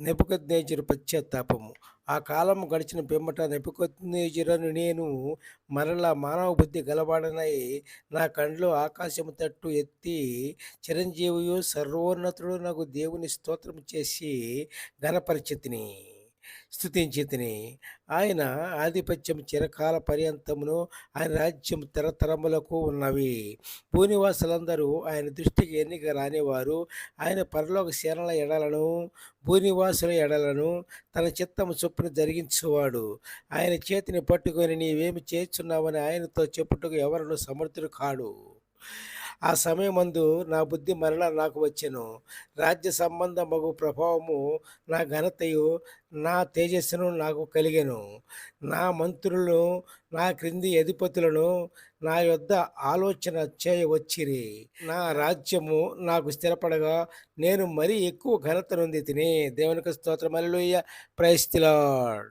నెబుకద్నేజరు పశ్చాత్తాపము. ఆ కాలము గడిచిన పిమ్మట నెబుకద్నేజరును నేను మరలా మానవ బుద్ధి గలవాడనై నా కండ్లు ఆకాశము తట్టు ఎత్తి చిరంజీవియు సర్వోన్నతుడు నాకు దేవుని స్తోత్రం చేసి ఘనపరిచితిని. స్థుతించితిని. ఆయన ఆధిపత్యం చిరకాల పర్యంతమును ఆయన రాజ్యం తరతరములకు ఉన్నవి. భూనివాసులందరూ ఆయన దృష్టికి ఎన్నిక రానివారు. ఆయన పరలోక సేనల ఎడలను భూనివాసుల ఎడలను తన చిత్తము చొప్పున జరిగించువాడు. ఆయన చేతిని పట్టుకొని నీవేమి చేస్తున్నావని ఆయనతో చెప్పుటకు ఎవరును సమర్థుడు కాడు. ఆ సమయమందు నా బుద్ధి మరలా నాకు వచ్చెను. రాజ్య సంబంధ మగు ప్రభావము నా ఘనతయు నా తేజస్సును నాకు కలిగెను. నా మంత్రులను నా క్రింది అధిపతులను నా యొద్ద ఆలోచన చేయవచ్చిరి నా రాజ్యము నాకు స్థిరపడగా నేను మరీ ఎక్కువ ఘనత నుంది తిని దేవునికి స్తోత్రమల్లుయ్య ప్రైస్తిలాడ్